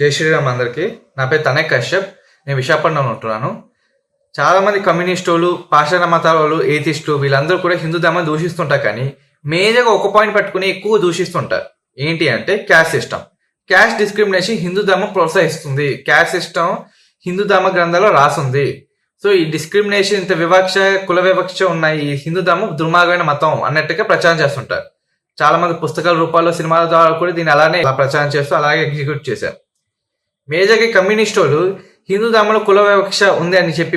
జై శ్రీరామ్ అందరికీ. నా పేరు తనే కశ్యప్. నేను విశాఖపట్నంలో ఉంటున్నాను. చాలామంది కమ్యూనిస్టులు పాషాణ మతాల వాళ్ళు ఏతిస్టు వీళ్ళందరూ కూడా హిందూ ధర్మం దూషిస్తుంటారు కానీ మేజర్గా ఒక పాయింట్ పట్టుకుని ఎక్కువ దూషిస్తుంటారు. ఏంటి అంటే caste system. Caste discrimination Hindu ధర్మం ప్రోత్సహిస్తుంది. క్యాస్ట్ సిస్టమ్ హిందూ ధర్మ గ్రంథాల్లో రాసుంది. సో ఈ డిస్క్రిమినేషన్ ఇంత వివక్ష కుల వివక్ష ఉన్న ఈ హిందూ ధర్మం దుర్మార్గమైన మతం అన్నట్టుగా ప్రచారం చేస్తుంటారు. చాలా మంది పుస్తకాల రూపాల్లో సినిమాల ద్వారా కూడా దీన్ని అలానే ప్రచారం చేస్తూ అలాగే ఎగ్జిక్యూట్ చేశారు. మేజర్గా కమ్యూనిస్ట్ వాళ్ళు హిందూ ధర్మంలో కుల వివక్ష ఉంది అని చెప్పి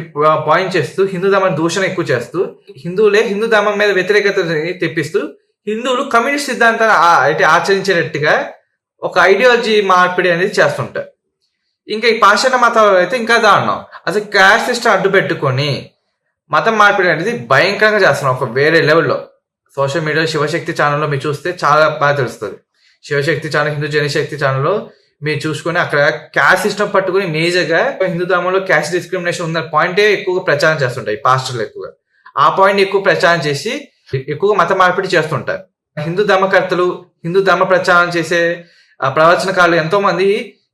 పాయింట్ చేస్తూ హిందూ ధర్మం దూషణ ఎక్కువ చేస్తూ హిందువులే హిందూ ధర్మం మీద వ్యతిరేకత తెప్పిస్తూ హిందువులు కమ్యూనిస్ట్ సిద్ధాంతాన్ని అయితే ఆచరించేటట్టుగా ఒక ఐడియాలజీ మార్పిడి అనేది చేస్తుంటారు. ఇంకా ఈ పాశ్చాత్య మతాలు అయితే ఇంకా దారుణం. అసలు క్యాస్ట్ సిస్టమ్ అడ్డు పెట్టుకొని మతం మార్పిడి అనేది భయంకరంగా చేస్తున్నాం ఒక వేరే లెవెల్లో. సోషల్ మీడియా శివశక్తి ఛానల్లో మీరు చూస్తే చాలా బాగా తెలుస్తుంది. శివశక్తి ఛానల్ హిందూ జనశక్తి ఛానల్లో మీరు చూసుకొని అక్కడ క్యాస్ట్ సిస్టమ్ పట్టుకుని మేజర్గా హిందూ ధర్మంలో క్యాస్ట్ డిస్క్రిమినేషన్ ఉన్న పాయింటే ఎక్కువగా ప్రచారం చేస్తుంటాయి పాస్టర్లు ఎక్కువగా. ఆ పాయింట్ ఎక్కువ ప్రచారం చేసి ఎక్కువగా మత మార్పిడి చేస్తుంటారు. హిందూ ధర్మకర్తలు హిందూ ధర్మ ప్రచారం చేసే ప్రవచనకారులు ఎంతో మంది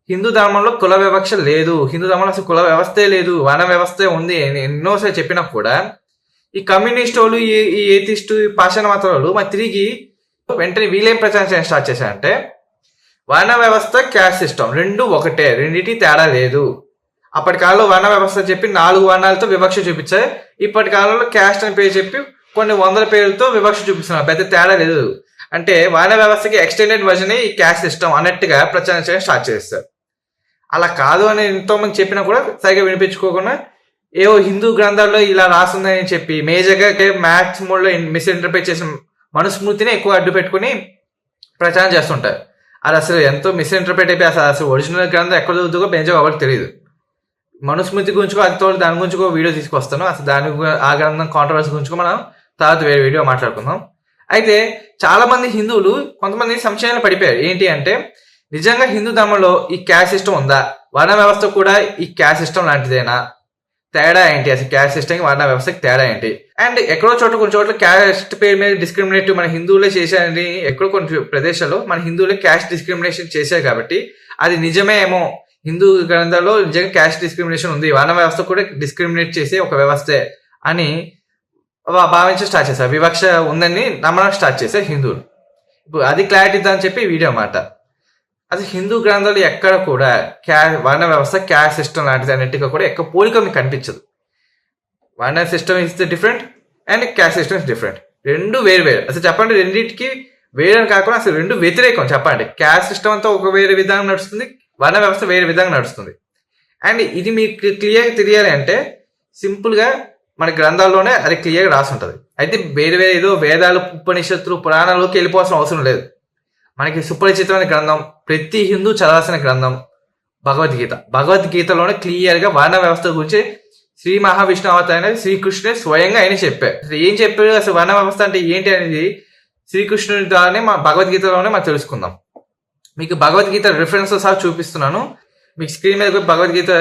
హిందూ ధర్మంలో కుల వివక్ష లేదు. హిందూ ధర్మంలో అసలు కుల వ్యవస్థే లేదు. వన వ్యవస్థే ఉంది. ఎన్నోసారి చెప్పినా కూడా ఈ కమ్యూనిస్ట్ వాళ్ళు ఈ ఈ ఈ పాషాణ మతాలు మరి తిరిగి వెంటనే వీళ్ళేం ప్రచారం చేయడం స్టార్ట్ చేశారంటే వర్ణ వ్యవస్థ క్యాస్ట్ సిస్టమ్. రెండు ఒకటే రెండింటి తేడా లేదు. అప్పటి కాలంలో వర్ణ వ్యవస్థ చెప్పి నాలుగు వర్ణాలతో వివక్ష చూపించాయి ఇప్పటి కాలంలో క్యాస్ట్ అని పేరు చెప్పి కొన్ని వందల పేర్లతో వివక్ష చూపిస్తున్నారు. పెద్ద తేడా లేదు. అంటే వర్ణ వ్యవస్థకి ఎక్స్టెండెడ్ వర్జన్ ఈ క్యాస్ట్ సిస్టమ్ అన్నట్టుగా ప్రచారం చేయడం స్టార్ట్ చేస్తారు అలా కాదు అని ఎంతోమంది చెప్పినా కూడా సరిగా వినిపించుకోకుండా ఏవో హిందూ గ్రంథాల్లో ఇలా రాస్తుందని చెప్పి మేజర్గా మ్యాథ్స్ మోడ్లో మిస్ఇంటర్ప్రిట్ చేసిన మనుస్మృతిని ఎక్కువ అడ్డు పెట్టుకుని ప్రచారం చేస్తుంటారు. అది అసలు ఎంతో మిస్ఇంటర్ప్రిట్ అయిపోయి అసలు అసలు ఒరిజినల్ గ్రంథం ఎక్కడ చదువుతుందో బెంచో ఎవరికి తెలియదు మనుస్మృతి గురించి అది తోడు దాని గురించి ఒక వీడియో తీసుకొస్తాను. అసలు దాని ఆ గ్రంథం కాంట్రవర్సీ గురించి మనం తర్వాత వేరే వీడియో మాట్లాడుకుందాం. అయితే చాలా మంది హిందువులు కొంతమంది సంశయాలు పడిపోయారు. ఏంటి అంటే నిజంగా హిందూ ధర్మంలో ఈ క్యాస్ట్ సిస్టమ్ ఉందా? వర్ణ వ్యవస్థ కూడా ఈ క్యాస్ట్ సిస్టమ్ లాంటిదేనా? తేడా ఏంటి? అసలు క్యాస్ట్ సిస్టమ్ వర్ణ వ్యవస్థకి తేడా ఏంటి? అండ్ ఎక్కడో చోట కొన్ని చోట్ల క్యాస్ట్ పేరు మీద డిస్క్రిమినేటివ్ మన హిందువులే చేశారని ఎక్కడో కొన్ని ప్రదేశాల్లో మన హిందువులే క్యాస్ట్ డిస్క్రిమినేషన్ చేశారు కాబట్టి అది నిజమే ఏమో. హిందూ గ్రంథాల్లో నిజంగా క్యాస్ట్ డిస్క్రిమినేషన్ ఉంది. వర్ణ వ్యవస్థ కూడా డిస్క్రిమినేట్ చేసే ఒక వ్యవస్థే అని భావించి స్టార్ట్ చేశారు. వివక్ష ఉందని నమ్మడం స్టార్ట్ చేశారు హిందువులు. ఇప్పుడు అది క్లారిటీ అని చెప్పి వీడియో మాట అసలు హిందూ గ్రంథాలు ఎక్కడ కూడా క్యా వర్ణ వ్యవస్థ క్యాస్ట్ సిస్టమ్ లాంటిది అన్నట్టుగా కూడా ఎక్కడ పోలిక మీకు కనిపించదు. వర్ణ system is different and caste system is different రెండు వేరు వేరు. అసలు చెప్పండి రెండింటికి వేరే కాకుండా అసలు రెండు వ్యతిరేకం చెప్పండి. క్యాస్ట్ సిస్టమ్ అంతా ఒక వేరే విధంగా నడుస్తుంది వర్ణ వ్యవస్థ వేరే విధంగా నడుస్తుంది. అండ్ ఇది మీకు క్లియర్గా తెలియాలి అంటే సింపుల్గా మన గ్రంథాల్లోనే అది క్లియర్గా రాసి ఉంటుంది అయితే వేరే వేరే ఏదో వేదాలు ఉపనిషత్తులు పురాణాల్లోకి వెళ్ళిపోవాల్సిన అవసరం లేదు. మనకి సుపరిచితమైన గ్రంథం ప్రతి హిందూ చదవాల్సిన గ్రంథం భగవద్గీత. భగవద్గీతలోనే క్లియర్గా వర్ణ వ్యవస్థ గురించి శ్రీ మహావిష్ణు అవతారైన శ్రీకృష్ణుడే స్వయంగా ఆయన చెప్పారు. ఏం చెప్పారు అసలు వర్ణ వ్యవస్థ అంటే ఏంటి అనేది శ్రీకృష్ణుడి ద్వారానే మా భగవద్గీతలోనే మనం తెలుసుకుందాం. మీకు భగవద్గీత రిఫరెన్స్ సహా చూపిస్తున్నాను. మీకు స్క్రీన్ మీద కూడా భగవద్గీత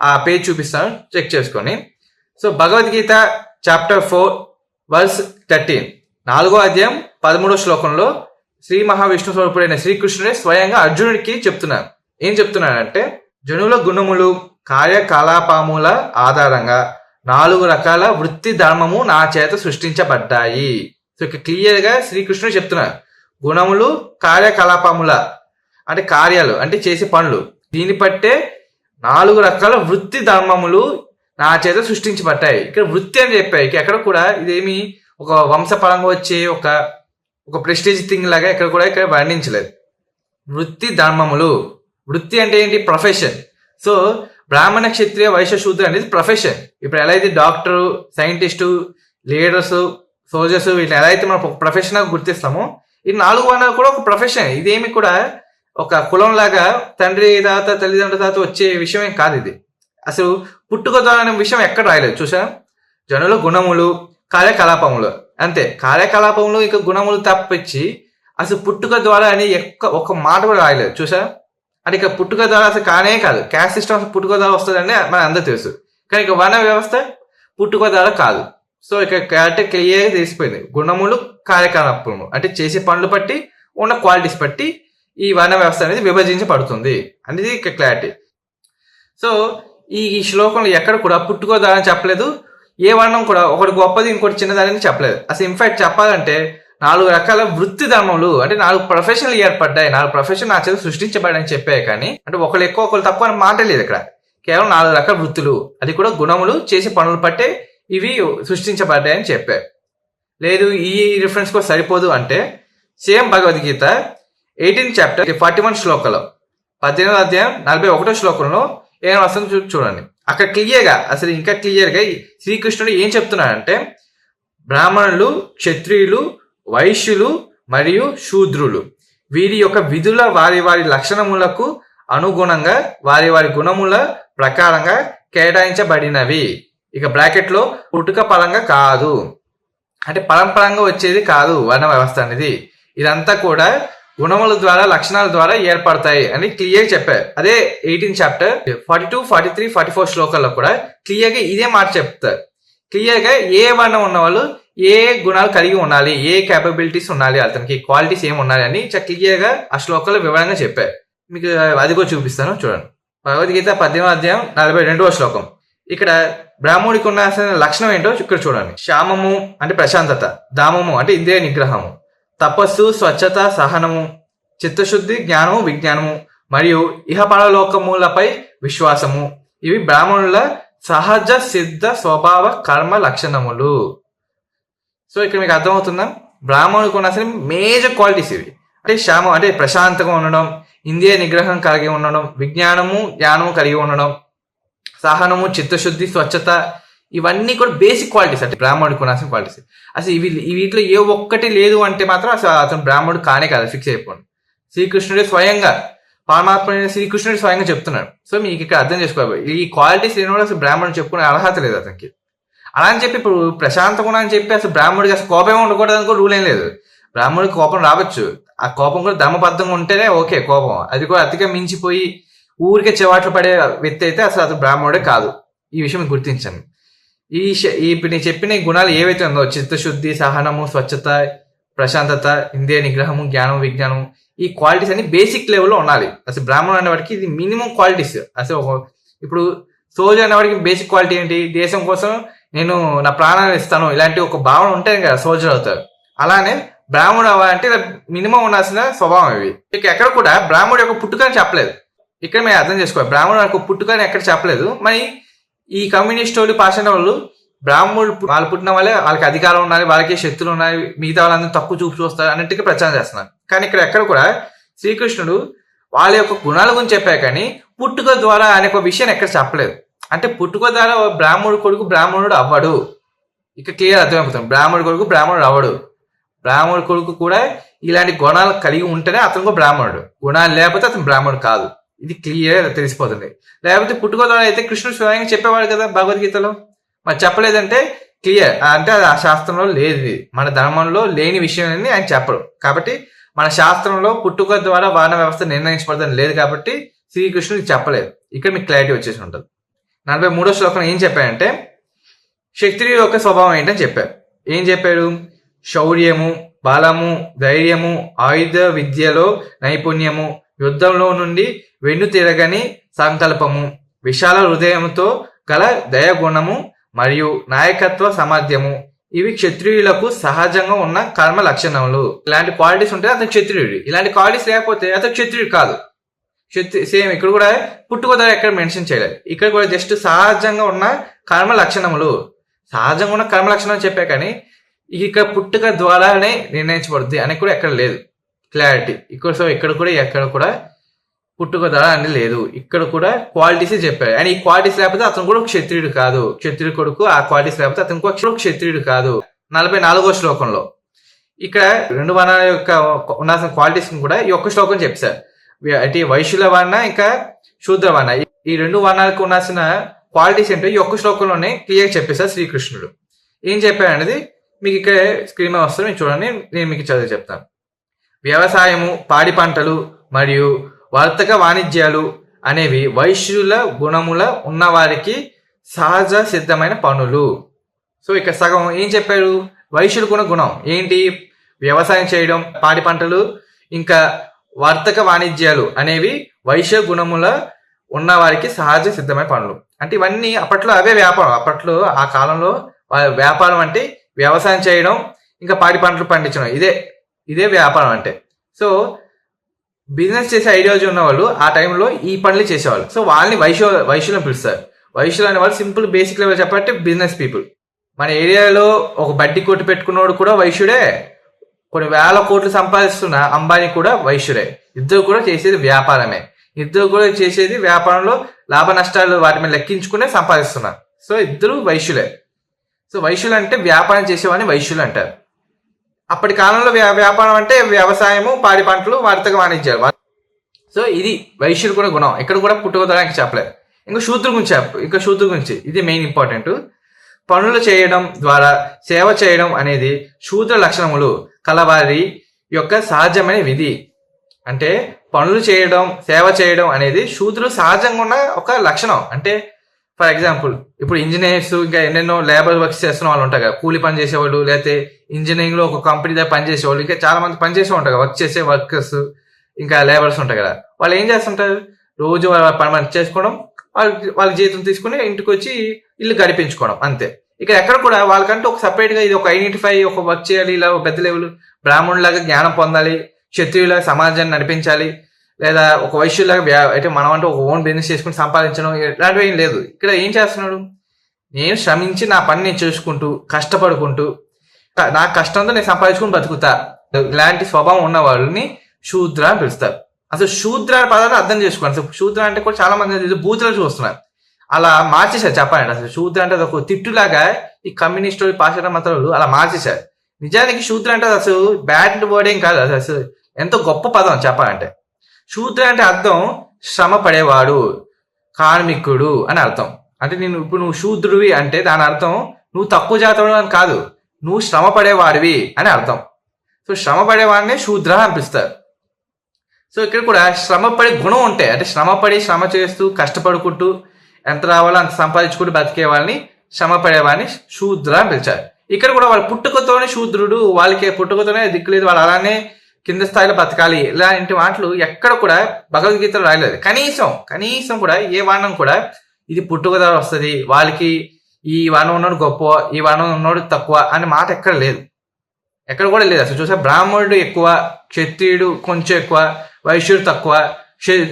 ఆ పేజ్ చూపిస్తాను. చెక్ చేసుకొని. So Bhagavad Gita chapter four verse thirteen నాలుగో అధ్యాయం పదమూడో శ్లోకంలో శ్రీ మహావిష్ణు స్వరూపుడైన శ్రీకృష్ణుడే స్వయంగా అర్జునుడికి చెప్తున్నారు. ఏం చెప్తున్నాడంటే జనుల గుణములు కార్యకలాపముల ఆధారంగా నాలుగు రకాల వృత్తి ధర్మము నా చేత సృష్టించబడ్డాయి. సో ఇక క్లియర్గా శ్రీకృష్ణుడు చెప్తున్నారు. గుణములు కార్యకలాపముల అంటే కార్యాలు అంటే చేసే పనులు దీన్ని బట్టే నాలుగు రకాల వృత్తి ధర్మములు నా చేత సృష్టించబడ్డాయి. ఇక్కడ వృత్తి అని చెప్పాయి ఎక్కడ కూడా ఇదేమి ఒక వంశపరంగా వచ్చే ఒక ఒక ప్రెస్టేజ్ థింగ్ లాగా ఎక్కడ కూడా ఇక్కడ వర్ణించలేదు. వృత్తి ధర్మములు. వృత్తి అంటే ఏంటి? ప్రొఫెషన్ సో బ్రాహ్మణ క్షత్రియ వైశ్య శూద్ర అనేది ప్రొఫెషన్ ఇప్పుడు ఎలా అయితే డాక్టరు సైంటిస్టు లీడర్స్ సోల్జర్స్ వీటిని ఎలా అయితే మనం ప్రొఫెషన్గా గుర్తిస్తామో ఈ నాలుగు వర్ణాలు కూడా ఒక ప్రొఫెషన్ ఇదేమి కూడా ఒక కులం లాగా తండ్రి తర్వాత తల్లిదండ్రుల తర్వాత వచ్చే విషయమే కాదు ఇది. అసలు పుట్టుకతో అనే విషయం ఎక్కడ రాయలేదు. చూసా జనుల గుణములు కార్యకలాపములు. అంతే. కార్యకలాపంలో ఇక గుణములు తప్పించి అసలు పుట్టుక ద్వారా అని ఎక్క ఒక మాట కూడా రాయలేదు. చూసా అంటే ఇక పుట్టుక ద్వారా అసలు కానే కాదు. క్యాస్ట్ సిస్టమ్ పుట్టుక ద్వారా వస్తుందని మన అందరూ తెలుసు. కానీ ఇక వర్ణ వ్యవస్థ పుట్టుక ద్వారా కాదు. సో ఇక క్యారెక్టర్ క్లియర్గా తెలిసిపోయింది. గుణములు కార్యకలాపములు. అంటే చేసే పనులు బట్టి ఉన్న క్వాలిటీస్ బట్టి ఈ వర్ణ వ్యవస్థ అనేది విభజించబడుతుంది. అనేది ఇక క్లారిటీ సో ఈ శ్లోకంలో ఎక్కడ కూడా పుట్టుకో ద్వారా చెప్పలేదు. ఏ వర్ణం కూడా ఒకటి గొప్పది ఇంకోటి చిన్నదని చెప్పలేదు. అసలు ఇన్ఫాక్ట్ చెప్పాలంటే నాలుగు రకాల వృత్తి ధర్మములు అంటే నాలుగు ప్రొఫెషన్లు ఏర్పడ్డాయి నాలుగు ప్రొఫెషన్ నా చేత సృష్టించబడని చెప్పాయి కానీ అంటే ఒకళ్ళు ఎక్కువ ఒకళ్ళు తక్కువ అని మాట లేదు ఇక్కడ. కేవలం నాలుగు రకాల వృత్తులు అది కూడా గుణములు చేసే పనులు పట్టే ఇవి సృష్టించబడ్డాయని చెప్పారు లేదు ఈ రిఫరెన్స్ కూడా సరిపోదు అంటే same Bhagavad Gita eighteen chapter forty one శ్లోకంలో పద్దెనిమిది అధ్యాయం నలభై ఒకటో శ్లోకంలో ఏం వస్తుంది చూ చూడండి. అక్కడ క్లియర్గా అసలు ఇంకా క్లియర్గా శ్రీకృష్ణుడు ఏం చెప్తున్నాడంటే బ్రాహ్మణులు క్షత్రియులు వైశ్యులు మరియు శూద్రులు వీరి యొక్క విధుల వారి వారి లక్షణములకు అనుగుణంగా వారి వారి గుణముల ప్రకారంగా కేటాయించబడినవి. ఇక బ్రాకెట్లో పుట్టుక పరంగా కాదు. అంటే పరంపరంగా వచ్చేది కాదు వర్ణ వ్యవస్థ అనేది. ఇదంతా కూడా గుణముల ద్వారా లక్షణాల ద్వారా ఏర్పడతాయి అని క్లియర్ చెప్పారు. అదే eighteen chapter forty two forty three forty four శ్లోకాల్లో కూడా క్లియర్గా ఇదే మాట చెప్తారు. క్లియర్గా ఏ వర్ణం ఉన్న వాళ్ళు ఏ గుణాలు కలిగి ఉండాలి ఏ కేపబిలిటీస్ ఉండాలి అతనికి క్వాలిటీస్ ఏమి ఉండాలి అని క్లియర్గా ఆ శ్లోకాలు వివరంగా చెప్పారు. మీకు అది కూడా చూపిస్తాను చూడండి. భగవద్గీత పద్దెనిమిది అధ్యాయం నలభై రెండవ శ్లోకం. ఇక్కడ బ్రాహ్మణుడికి ఉన్న లక్షణం ఏంటో ఇక్కడ చూడండి. శ్యామము అంటే ప్రశాంతత దామము అంటే ఇంద్రియ నిగ్రహము. తపస్సు స్వచ్ఛత సహనము చిత్తశుద్ధి జ్ఞానము విజ్ఞానము మరియు ఇహపరలోకములపై విశ్వాసము. ఇవి బ్రాహ్మణుల సహజ సిద్ధ స్వభావ కర్మ లక్షణములు. సో ఇక్కడ మీకు అర్థమవుతుందా? బ్రాహ్మణుడికి ఉన్న సరే మేజర్ క్వాలిటీస్ ఇవి. అంటే శ్యామం అంటే ప్రశాంతంగా ఉండడం ఇంద్రియ నిగ్రహం కలిగి ఉండడం విజ్ఞానము జ్ఞానము కలిగి ఉండడం సహనము చిత్తశుద్ధి స్వచ్ఛత ఇవన్నీ కూడా బేసిక్ క్వాలిటీస్ అంటే బ్రాహ్మణుడు కొనాల్సిన క్వాలిటీస్ అసలు ఇవి వీటిలో ఏ ఒక్కటి లేదు అంటే మాత్రం అసలు అతను బ్రాహ్మణుడు కానే కాదు ఫిక్స్ అయిపోండి శ్రీకృష్ణుడే స్వయంగా పరమాత్మ శ్రీకృష్ణుడు స్వయంగా చెప్తున్నాడు. సో మీకు ఇక్కడ అర్థం చేసుకోవాలి. ఈ క్వాలిటీస్ లేని కూడా అసలు బ్రాహ్మణుడు చెప్పుకునే అర్హత లేదు అతనికి. అలా అని చెప్పి ఇప్పుడు ప్రశాంతం కూడా అని చెప్పి అసలు బ్రాహ్మణుడికి అసలు కోపం ఉండకూడదు అనుకో రూల్ ఏం లేదు. బ్రాహ్మణుడికి కోపం రావచ్చు. ఆ కోపం కూడా ధర్మబద్ధంగా ఉంటేనే ఓకే కోపం. అది కూడా అతిగా మించిపోయి ఊరికే చెవాట్లు పడే వ్యక్తి అయితే అసలు అతను బ్రాహ్మణుడే కాదు. ఈ విషయం గుర్తించండి. ఈ ఇప్పుడు నేను చెప్పిన ఈ గుణాలు ఏవైతే ఉందో చిత్తశుద్ధి సహనము స్వచ్ఛత ప్రశాంతత ఇంద్రియ నిగ్రహము జ్ఞానం విజ్ఞానం ఈ క్వాలిటీస్ అన్ని బేసిక్ లెవెల్లో ఉండాలి. అసలు బ్రాహ్మణుడు అనేవాడికి ఇది మినిమం క్వాలిటీస్ అసలు ఒక- ఇప్పుడు సోల్జర్ అనేవాడికి బేసిక్ క్వాలిటీ ఏంటి? దేశం కోసం నేను నా ప్రాణాలు ఇస్తాను ఇలాంటి ఒక భావన ఉంటేనే కదా సోల్జర్ అవుతారు అలానే బ్రాహ్మణుడు అవ్వాలంటే మినిమం ఉండాల్సిన స్వభావం ఇవి ఇక ఎక్కడ కూడా బ్రాహ్మణుడు యొక్క పుట్టుకని చెప్పలేదు. ఇక్కడ మేము అర్థం చేసుకోవాలి. బ్రాహ్మణుడు యొక్క పుట్టుకని ఎక్కడ చెప్పలేదు. మరి ఈ కమ్యూనిస్ట్ వాళ్ళు పాషాణ వాళ్ళు బ్రాహ్మణులు వాళ్ళు పుట్టిన వాళ్ళే వాళ్ళకి అధికారం ఉండాలి వాళ్ళకి శక్తులు ఉన్నాయి మిగతా వాళ్ళందరూ తక్కువ చూపు చూస్తారు అన్నట్టుగా ప్రచారం చేస్తున్నారు. కానీ ఇక్కడ ఎక్కడ కూడా శ్రీకృష్ణుడు వాళ్ళ యొక్క గుణాల గురించి చెప్పారు కానీ పుట్టుక ద్వారా అనే ఒక విషయాన్ని ఎక్కడ చెప్పలేదు. అంటే పుట్టుక ద్వారా బ్రాహ్మణుడు కొడుకు బ్రాహ్మణుడు అవ్వడు. ఇక క్లియర్ అర్థమైపోతుంది. బ్రాహ్మణుడు కొడుకు బ్రాహ్మణుడు అవ్వడు. బ్రాహ్మణుడు కొడుకు కూడా ఇలాంటి గుణాలు కలిగి ఉంటేనే అతను బ్రాహ్మణుడు. గుణాలు లేకపోతే అతను బ్రాహ్మణుడు కాదు. ఇది క్లియర్ తెలిసిపోతుంది. లేకపోతే పుట్టుక అయితే కృష్ణుడు స్వయంగా చెప్పేవాడు కదా భగవద్గీతలో? మరి చెప్పలేదంటే క్లియర్ అంటే అది ఆ శాస్త్రంలో లేదు మన ధర్మంలో లేని విషయం అని ఆయన చెప్పరు కాబట్టి మన శాస్త్రంలో పుట్టుక ద్వారా వర్ణ వ్యవస్థ నిర్ణయించబడదని లేదు కాబట్టి శ్రీకృష్ణుడు చెప్పలేదు. ఇక్కడ మీకు క్లారిటీ వచ్చేసి ఉంటుంది. నలభై మూడో శ్లోకం ఏం చెప్పారంటే శక్తి యొక్క స్వభావం ఏంటని చెప్పారు. ఏం చెప్పాడు? శౌర్యము బలము ధైర్యము ఆయుధ విద్యలో నైపుణ్యము యుద్ధంలో నుండి వెన్ను తిరగని సంకల్పము విశాల హృదయంతో గల దయగుణము మరియు నాయకత్వ సామర్థ్యము. ఇవి క్షత్రియులకు సహజంగా ఉన్న కర్మ లక్షణములు. ఇలాంటి క్వాలిటీస్ ఉంటే అతను క్షత్రియుడు. ఇలాంటి క్వాలిటీస్ లేకపోతే అతను క్షత్రియుడు కాదు. క్షత్రి సేమ్ ఇక్కడ కూడా పుట్టుకథ ఎక్కడ మెన్షన్ చేయలేదు. ఇక్కడ కూడా జస్ట్ సహజంగా ఉన్న కర్మ లక్షణములు. సహజంగా ఉన్న కర్మ లక్షణం చెప్పా కానీ ఇక్కడ పుట్టుక ద్వారానే నిర్ణయించబడుద్ది అని కూడా ఎక్కడ లేదు. క్లారిటీ ఇక్కడ సో ఇక్కడ కూడా ఎక్కడ కూడా పుట్టుక ధర అని లేదు. ఇక్కడ కూడా క్వాలిటీస్ చెప్పాడు అండ్ ఈ క్వాలిటీస్ లేకపోతే అతను కూడా ఒక క్షత్రియుడు కాదు. క్షత్రియుడు కొడుకు ఆ క్వాలిటీస్ లేకపోతే అతను కూడా క్షత్రియుడు కాదు. నలభై నాలుగో శ్లోకంలో. ఇక్కడ రెండు వనాల యొక్క ఉండాల్సిన క్వాలిటీస్ కూడా ఈ ఒక్క శ్లోకం చెప్పారు అంటే వైశ్యుల వర్ణ ఇంకా శూద్ర వర్ణ ఈ- రెండు వర్ణాలకు ఉండాల్సిన క్వాలిటీస్ ఏంటో ఈ ఒక్క శ్లోకంలోనే క్లియర్ చెప్పేశారు శ్రీకృష్ణుడు. ఏం చెప్పాడు అనేది మీకు ఇక్కడ స్క్రీన్ మీద వస్తుంది మీరు చూడండి నేను మీకు చదివి చెప్తాను. వ్యవసాయము పాడి పంటలు మరియు వర్తక వాణిజ్యాలు అనేవి వైశ్యుల గుణముల ఉన్నవారికి సహజ సిద్ధమైన పనులు. సో ఇక్కడ సగం ఏం చెప్పారు? వైశ్యులు కూడా గుణం. ఏంటి? వ్యవసాయం చేయడం పాడి పంటలు ఇంకా వర్తక వాణిజ్యాలు అనేవి వైశ్య గుణముల ఉన్నవారికి సహజ సిద్ధమైన పనులు. అంటే ఇవన్నీ అప్పట్లో అవే వ్యాపారం. అప్పట్లో ఆ కాలంలో వ్యాపారం అంటే వ్యవసాయం చేయడం ఇంకా పాడి పంటలు పండించడం. ఇదే ఇదే వ్యాపారం అంటే. సో బిజినెస్ చేసే ఐడియాలజీ ఉన్న వాళ్ళు ఆ టైంలో ఈ పనులు చేసేవాళ్ళు. సో వాళ్ళని వైశ్య వైశ్యులను పిలుస్తారు. వైశ్యులు అనే వాళ్ళు సింపుల్ బేసిక్ లెవెల్ చెప్పాలంటే బిజినెస్ పీపుల్ మన ఏరియాలో ఒక బడ్డీ కొట్టు పెట్టుకున్నవాడు కూడా వైశ్యుడే. కొన్ని వేల కోట్లు సంపాదిస్తున్న అంబానీ కూడా వైశ్యుడే. ఇద్దరు కూడా చేసేది వ్యాపారమే. ఇద్దరు కూడా చేసేది వ్యాపారంలో లాభ నష్టాలు వాటి మీద లెక్కించుకునే సంపాదిస్తున్నారు. సో ఇద్దరు వైశ్యులే. సో వైశ్యులు అంటే వ్యాపారం చేసేవాడిని వైశ్యులు అంటారు. అప్పటి కాలంలో వ్యా- వ్యాపారం అంటే వ్యవసాయము పాడి పంటలు వర్తక వాణిజ్యాలు. సో ఇది వైశ్యుడు కూడా గుణం. ఇక్కడ కూడా పుట్టుకోవడానికి చెప్పలేదు. ఇంకా శూద్ర గురించి ఇంకా శూద్రు గురించి. ఇది మెయిన్ ఇంపార్టెంట్ పనులు చేయడం ద్వారా సేవ చేయడం అనేది శూద్ర లక్షణములు. కలవారి యొక్క సహజమైన విధి. అంటే పనులు చేయడం సేవ చేయడం అనేది శూద్రులు సహజంగా ఉన్న ఒక లక్షణం. అంటే ఫర్ ఎగ్జాంపుల్ ఇప్పుడు ఇంజనీర్స్ ఇంకా ఎన్నెన్నో లేబర్ వర్క్స్ చేస్తున్న వాళ్ళు ఉంటారు కదా. కూలి పని చేసేవాళ్ళు లేకపోతే ఇంజనీరింగ్లో ఒక కంపెనీ దగ్గర పనిచేసేవాళ్ళు ఇంకా చాలా మంది పనిచేసే ఉంటారు కదా. వర్క్ చేసే వర్కర్స్ ఇంకా లేబర్స్ ఉంటారు కదా. వాళ్ళు ఏం చేస్తుంటారు? రోజు వాళ్ళ పని పని చేసుకోవడం వాళ్ళ వాళ్ళ జీతం తీసుకుని ఇంటికి వచ్చి ఇల్లు గడిపించుకోవడం అంతే. ఇక్కడ ఎక్కడ కూడా వాళ్ళకంటే ఒక సపరేట్గా ఇది ఒక ఐడెంటిఫై ఒక వర్క్ చేయాలి ఇలా పెద్ద లెవెల్ బ్రాహ్మణులాగా జ్ఞానం పొందాలి క్షత్రియులాగా సమాజాన్ని నడిపించాలి లేదా ఒక వైశ్యులాగా వ్యా- అంటే మనం అంటే ఒక ఓన్ బిజినెస్ చేసుకుని సంపాదించడం ఇలాంటివి ఏం లేదు. ఇక్కడ ఏం చేస్తున్నాడు? నేను శ్రమించి నా పని నేను చేసుకుంటూ కష్టపడుకుంటూ నా కష్టంతో నేను సంపాదించుకుని బతుకుతా. ఇలాంటి స్వభావం ఉన్న వాళ్ళని శూద్ర అని పిలుస్తారు. అసలు శూద్ర అనే పదాన్ని అర్థం చేసుకోండి. అసలు శూద్ర అంటే కూడా చాలా మంది బూతులు చూస్తున్నారు. అలా మార్చేశారు చెప్పండి అసలు శూద్ర అంటే అది ఒక తిట్టులాగా ఈ కమ్యూనిస్ట్ పాషాణ మతాలు అలా మార్చేశారు. నిజానికి శూద్ర అంటే అసలు బ్యాడ్ వర్డ్ ఏం కాదు. అసలు ఎంతో గొప్ప పదం చెప్పాలంటే. శూద్ర అంటే అర్థం శ్రమ పడేవాడు కార్మికుడు అని అర్థం. అంటే నేను ఇప్పుడు నువ్వు శూద్రుడివి అంటే దాని అర్థం నువ్వు తక్కువ జాతడు అని కాదు. నువ్వు శ్రమ పడేవాడివి అని అర్థం. సో శ్రమ పడేవాడిని శూద్ర అనిపిస్తారు సో ఇక్కడ కూడా శ్రమ పడే గుణం ఉంటాయి అంటే శ్రమ పడి శ్రమ చేస్తూ కష్టపడుకుంటూ ఎంత రావాలో అంత సంపాదించుకుంటూ బతికే వాళ్ళని శ్రమ పడేవాడిని శూద్ర అని పిలిచారు. ఇక్కడ కూడా వాళ్ళ పుట్టుకతోనే శూద్రుడు వాళ్ళకి పుట్టుకతోనే దిక్కులేదు వాళ్ళు అలానే కింద స్థాయిలో బతకాలి. ఇలాంటి మాటలు ఎక్కడ కూడా భగవద్గీతలో రాయలేదు. కనీసం కనీసం కూడా ఏ వర్ణం కూడా ఇది పుట్టుక వస్తుంది. వాళ్ళకి ఈ వర్ణం ఉన్నోడు గొప్ప ఈ వర్ణం ఉన్నోడు తక్కువ అనే మాట ఎక్కడ లేదు. ఎక్కడ కూడా లేదు. అసలు చూసా బ్రాహ్మణుడు ఎక్కువ క్షత్రియుడు కొంచెం ఎక్కువ వైశ్యుడు తక్కువ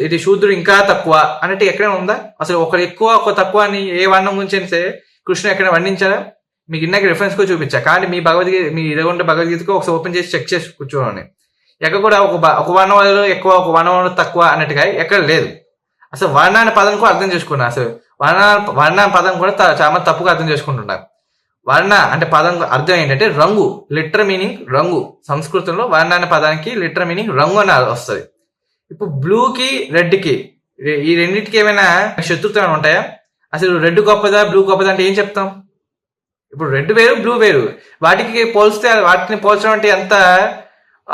ఇది శూద్రుడు ఇంకా తక్కువ అన్నట్టు ఎక్కడైనా ఉందా? అసలు ఒకరు ఎక్కువ ఒక తక్కువ అని ఏ వర్ణం గురించి అయితే కృష్ణ కృష్ణుడు ఎక్కడ వర్ణించారా మీకు ఇందాక రిఫరెన్స్ కూడా చూపించా. కానీ మీ భగవద్గీత మీ ఉంటే భగవద్గీతకు ఒకసారి ఓపెన్ చేసి చెక్ చేసి కూర్చోండి. ఎక్కడ కూడా ఒక ఒక వర్ణం వాళ్ళు ఎక్కువ ఒక వర్ణం తక్కువ అన్నట్టుగా ఎక్కడ లేదు. అసలు వర్ణ అనే పదం కూడా అర్థం చేసుకున్నా అసలు వర్ణ వర్ణ అనే పదం కూడా చాలా తప్పుగా అర్థం చేసుకుంటున్నారు. వర్ణ అంటే పదం అర్థం ఏంటంటే రంగు లిటర్ మీనింగ్ రంగు. సంస్కృతంలో వర్ణ అనే పదానికి లిటర్ మీనింగ్ రంగు అని వస్తుంది. ఇప్పుడు బ్లూకి రెడ్కి ఈ రెండింటికి ఏమైనా శత్రుత్వం ఉంటాయా? అసలు రెడ్ గొప్పదా బ్లూ గొప్పదా అంటే ఏం చెప్తాం? ఇప్పుడు రెడ్ వేరు బ్లూ వేరు. వాటికి పోల్స్తే వాటిని పోల్చడం అంటే ఎంత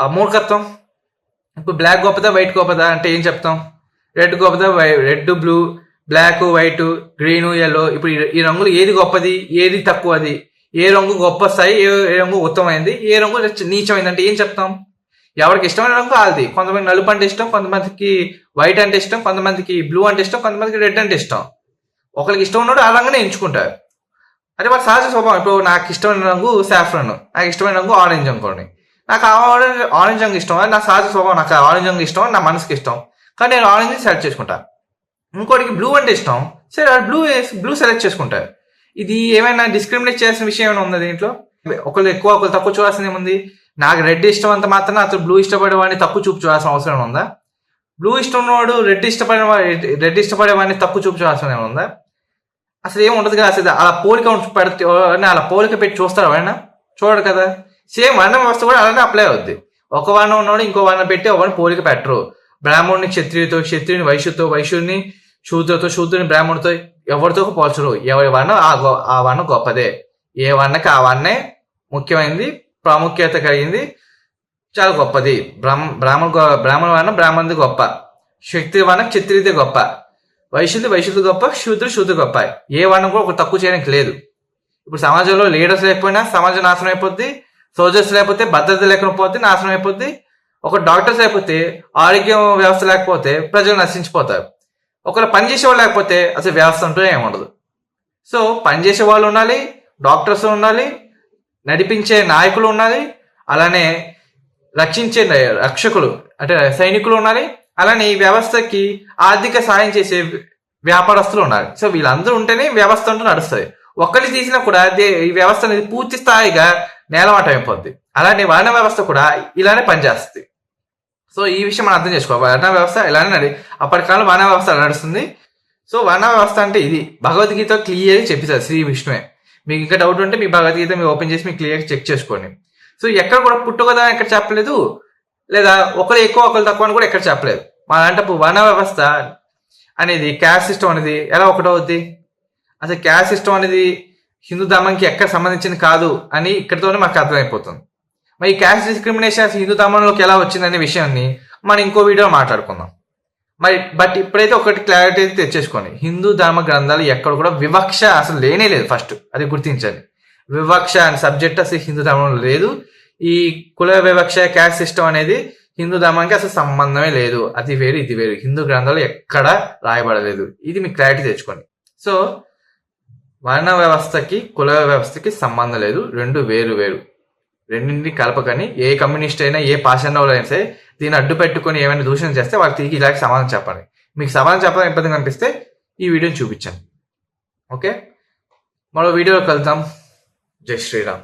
మూర్ఖత్వం ఇప్పుడు బ్లాక్ గొప్పదా వైట్ గొప్పదా అంటే ఏం చెప్తాం? రెడ్ గొప్పదా red blue black white green yellow ఇప్పుడు ఈ- రంగులు ఏది గొప్పది? ఏది తక్కువది? ఏ రంగు గొప్ప స్థాయి? ఏ ఏ రంగు ఉత్తమమైంది? ఏ రంగు నీచమైంది అంటే ఏం చెప్తాం? ఎవరికి ఇష్టమైన రంగు ఆల్ది కొంతమంది నలుపు అంటే ఇష్టం కొంతమందికి వైట్ అంటే ఇష్టం కొంతమందికి బ్లూ అంటే ఇష్టం కొంతమందికి రెడ్ అంటే ఇష్టం. ఒకరికి ఇష్టం ఉన్నాడు ఆ రంగునే ఎంచుకుంటారు అంటే వాళ్ళ సహజ స్వభావం. ఇప్పుడు నాకు ఇష్టమైన రంగు సాఫ్రన్. నాకు ఇష్టమైన రంగు ఆరెంజ్ అనుకోండి. నాకు ఆరెంజ్ ఆరెంజ్ రంగు ఇష్టం. నా సహజ స్వభావం. నాకు ఆరెంజ్ రంగు ఇష్టం నా మనసుకి ఇష్టం. కానీ నేను ఆరెంజ్ సెలెక్ట్ చేసుకుంటాను ఇంకోటికి బ్లూ అంటే ఇష్టం. సరే బ్లూ బ్లూ సెలెక్ట్ చేసుకుంటారు ఇది ఏమైనా డిస్క్రిమినేట్ చేయాల్సిన విషయం ఏమైనా ఉందా దీంట్లో? ఒకళ్ళు ఎక్కువ ఒకళ్ళు తక్కువ చూడాల్సింది ఏముంది? నాకు రెడ్ ఇష్టం అంత మాత్రం అతను బ్లూ ఇష్టపడేవాడిని తక్కువ చూపు చూడాల్సిన అవసరం ఉందా? బ్లూ ఇష్టం ఉన్నవాడు రెడ్ ఇష్టపడే రెడ్ ఇష్టపడేవాడిని తక్కువ చూపు చూడాల్సిన ఏమైనా ఉందా? అసలు ఏం ఉండదు కదా అసలు అలా పోలిక పెడితే అలా పోలిక పెట్టి చూస్తారు ఎవరైనా? చూడరు కదా. సేమ్ వర్ణం వ్యవస్థ కూడా అలానే అప్లై అవుద్ది. ఒక వర్ణం ఉన్నవాడు ఇంకో వర్ణం పెట్టి ఒకరిని పోలిక పెట్టరు. బ్రాహ్మణుని క్షత్రియుతో క్షత్రియుని వైశ్యుతో వైశ్యుని శూద్రతో శూద్రుని బ్రాహ్మణుతో ఎవరితో పోల్చరు. ఎవరి వర్ణం ఆ గొ- ఆ వర్ణం గొప్పదే. ఏ వర్ణకి ఆ వర్ణే ముఖ్యమైనది ప్రాముఖ్యత కలిగింది చాలా గొప్పది. బ్రాహ్మ బ్రాహ్మణ గొ- బ్రాహ్మణ వర్ణం బ్రాహ్మణది గొప్ప. శక్తి వర్ణం క్షత్రియుదే గొప్ప. వైశ్యుది వైశ్యుది గొప్ప శూద్రుడు శూద్రుడు గొప్ప. ఏ వర్ణం కూడా ఒక తక్కువ చేయడానికి లేదు. ఇప్పుడు సమాజంలో లీడర్స్ లేకపోయినా సమాజం నాశనం అయిపోద్ది సోల్జర్స్ లేకపోతే భద్రత లేకపోతే నాశనం అయిపోద్ది. ఒక డాక్టర్స్ లేకపోతే ఆరోగ్యం వ్యవస్థ లేకపోతే ప్రజలు నశించిపోతారు. ఒకరు పనిచేసే వాళ్ళు లేకపోతే అసలు వ్యవస్థ అంటూ ఏముండదు సో పనిచేసే వాళ్ళు ఉండాలి డాక్టర్స్ ఉండాలి నడిపించే నాయకులు ఉండాలి అలానే రక్షించే రక్షకులు అంటే సైనికులు ఉండాలి అలానే ఈ వ్యవస్థకి ఆర్థిక సాయం చేసే వ్యాపారస్తులు ఉండాలి. సో వీళ్ళందరూ ఉంటేనే వ్యవస్థ అంటూ నడుస్తుంది. ఒక్కరిని తీసినా కూడా ఈ వ్యవస్థ అనేది పూర్తి స్థాయిగా నేలమాట అయిపోద్ది. అలానే వర్ణ వ్యవస్థ కూడా ఇలానే పనిచేస్తుంది. సో ఈ విషయం మనం అర్థం చేసుకోవాలి. వర్ణ వ్యవస్థ ఇలానే నడి అప్పటి కాలం వర్ణ వ్యవస్థ నడుస్తుంది? సో వర్ణ వ్యవస్థ అంటే ఇది. భగవద్గీత క్లియర్ చెప్పిస్తారు శ్రీ విష్ణువే. మీకు ఇంకా డౌట్ ఉంటే మీ భగవద్గీత మీరు ఓపెన్ చేసి మీకు క్లియర్ చెక్ చేసుకోండి. సో ఎక్కడ కూడా పుట్టుకదా ఎక్కడ చెప్పలేదు. లేదా ఒకరు ఎక్కువ ఒకరు తక్కువ అని కూడా ఎక్కడ చెప్పలేదు. మా అలాంటప్పుడు వర్ణ వ్యవస్థ అనేది క్యాస్ట్ సిస్టమ్ అనేది ఎలా ఒకటవుద్ది? అసలు క్యాస్ట్ సిస్టమ్ అనేది హిందూ ధర్మానికి ఎక్కడ సంబంధించింది కాదు అని ఇక్కడితోనే మాకు అర్థమైపోతుంది. మరి ఈ క్యాస్ట్ డిస్క్రిమినేషన్ హిందూ ధర్మంలోకి ఎలా వచ్చిందనే విషయాన్ని మనం ఇంకో వీడియో మాట్లాడుకుందాం. మరి బట్ ఇప్పుడైతే ఒకటి క్లారిటీ అయితే తెచ్చేసుకోండి. హిందూ ధర్మ గ్రంథాలు ఎక్కడ కూడా వివక్ష అసలు లేనే లేదు ఫస్ట్ అది గుర్తించండి. వివక్ష అనే సబ్జెక్ట్ అసలు హిందూ ధర్మంలో లేదు. ఈ కుల వివక్ష క్యాస్ట్ సిస్టమ్ అనేది హిందూ ధర్మానికి అసలు సంబంధమే లేదు. అది వేరు ఇది వేరు. హిందూ గ్రంథాలు ఎక్కడ రాయబడలేదు. ఇది మీకు క్లారిటీ తెచ్చుకోండి. సో వర్ణ వ్యవస్థకి కుల వ్యవస్థకి సంబంధం లేదు. రెండు వేరు వేరు. రెండింటిని కలపకని ఏ కమ్యూనిస్ట్ అయినా ఏ పాషండవులు అయినా సరే దీన్ని అడ్డు పెట్టుకొని ఏమైనా దూషణ చేస్తే వాళ్ళకి తిరిగి ఇలాగే సమాధానం చెప్పండి మీకు సమాధానం చెప్పడం ఇబ్బంది కనిపిస్తే ఈ వీడియోని చూపించండి. ఓకే? మరో వీడియోలో కలుద్దాం. జై శ్రీరామ్.